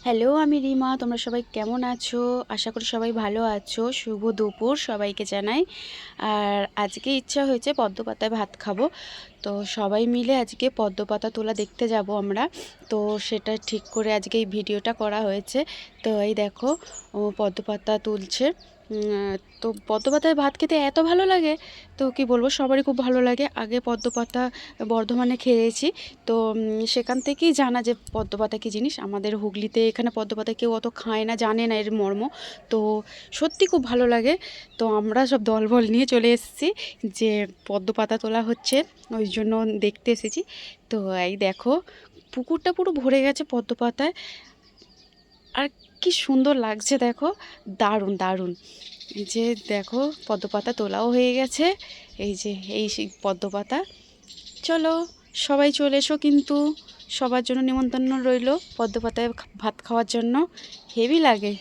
Hello, আমি রিমা। তোমরা সবাই কেমন আছো? আশা করি সবাই ভালো আছো। শুভ দুপুর সবাইকে জানাই। আর আজকে ইচ্ছা হয়েছে পদ্মপাতায় ভাত খাব। তো সবাই মিলে আজকে পদ্ম পাতা তোলা দেখতে যাব আমরা। তো সেটা ঠিক করে আজকে এই ভিডিওটা করা হয়েছে। তো এই দেখো, ও পদ্ম পাতা তুলছে তো পদ্মপাতায় ভাত খেতে এত ভালো লাগে, তো কি বলব, সবারই খুব ভালো লাগে। আগে পদ্মপাতা বর্ধমানে খেয়েছি। তো সেখান থেকেই জানা যে পদ্ম পাতা কী জিনিস। আমাদের হুগলিতে এখানে পদ্মপাতা কেউ অত খায় না, জানে না এর মর্ম। তো সত্যি খুব ভালো লাগে। তো আমরা সব দলবল নিয়ে চলে এসেছি যে পদ্মপাতা তোলা হচ্ছে। ওই জন্য দেখতে এসেছি। তো এই দেখো, পুকুরটা পুরো ভরে গেছে পদ্ম পাতায় আর কি সুন্দর লাগছে দেখো, দারুণ দারুণ। যে দেখো পদ্ম পাতা তোলাও হয়ে গেছে। এই যে, এই পদ্ম পাতা চলো, সবাই চলে এসো কিন্তু, সবার জন্য নিমন্ত্রণ রইল পদ্ম পাতায় ভাত খাওয়ার জন্য। হেভি লাগে।